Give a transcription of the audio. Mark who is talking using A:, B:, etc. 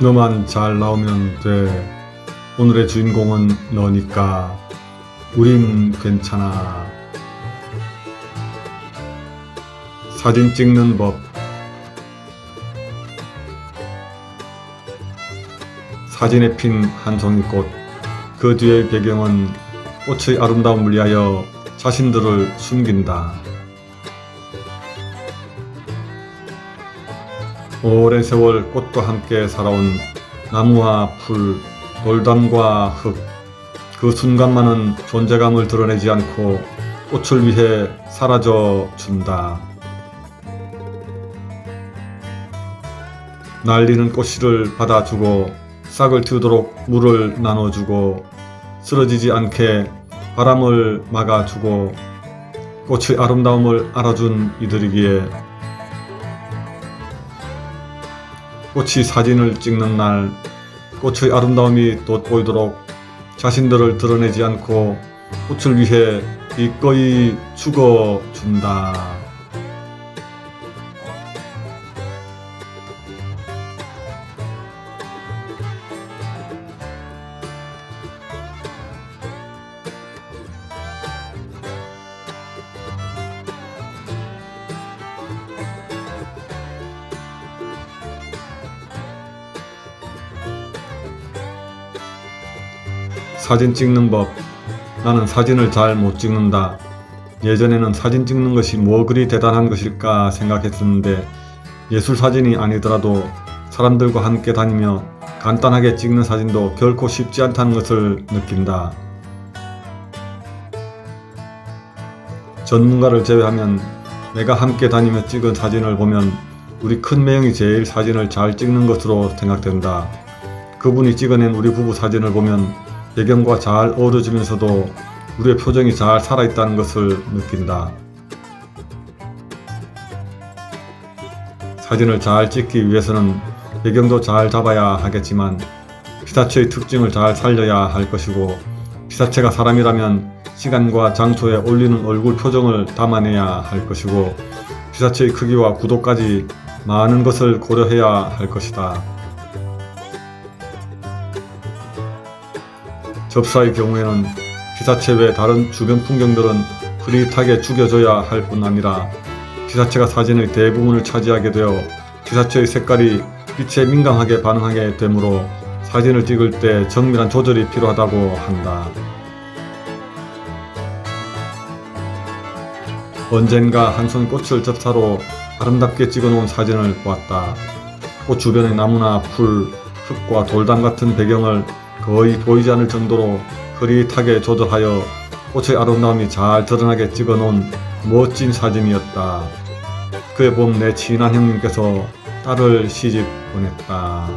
A: 너만 잘 나오면 돼. 오늘의 주인공은 너니까. 우린 괜찮아. 사진 찍는 법. 사진에 핀 한 송이 꽃. 그 뒤의 배경은 꽃의 아름다움을 위하여 자신들을 숨긴다. 오랜 세월 꽃과 함께 살아온 나무와 풀, 돌담과 흙, 그 순간만은 존재감을 드러내지 않고 꽃을 위해 사라져 준다. 날리는 꽃씨를 받아주고 싹을 틔우도록 물을 나눠주고 쓰러지지 않게 바람을 막아주고 꽃의 아름다움을 알아준 이들이기에 꽃이 사진을 찍는 날 꽃의 아름다움이 돋보이도록 자신들을 드러내지 않고 꽃을 위해 기꺼이 죽어준다. 사진 찍는 법. 나는 사진을 잘 못 찍는다. 예전에는 사진 찍는 것이 뭐 그리 대단한 것일까 생각했었는데 예술 사진이 아니더라도 사람들과 함께 다니며 간단하게 찍는 사진도 결코 쉽지 않다는 것을 느낀다. 전문가를 제외하면 내가 함께 다니며 찍은 사진을 보면 우리 큰 매형이 제일 사진을 잘 찍는 것으로 생각된다. 그분이 찍어낸 우리 부부 사진을 보면 배경과 잘 어우러지면서도 우리의 표정이 잘 살아있다는 것을 느낀다. 사진을 잘 찍기 위해서는 배경도 잘 잡아야 하겠지만 피사체의 특징을 잘 살려야 할 것이고 피사체가 사람이라면 시간과 장소에 올리는 얼굴 표정을 담아내야 할 것이고 피사체의 크기와 구도까지 많은 것을 고려해야 할 것이다. 접사의 경우에는 피사체 외 다른 주변 풍경들은 흐릿하게 죽여줘야 할 뿐 아니라 피사체가 사진의 대부분을 차지하게 되어 피사체의 색깔이 빛에 민감하게 반응하게 되므로 사진을 찍을 때 정밀한 조절이 필요하다고 한다. 언젠가 한 손 꽃을 접사로 아름답게 찍어놓은 사진을 보았다. 꽃 주변의 나무나 풀, 흙과 돌담 같은 배경을 거의 보이지 않을 정도로 흐릿하게 조절하여 꽃의 아름다움이 잘 드러나게 찍어놓은 멋진 사진이었다. 그에 봄 내 친한 형님께서 딸을 시집 보냈다.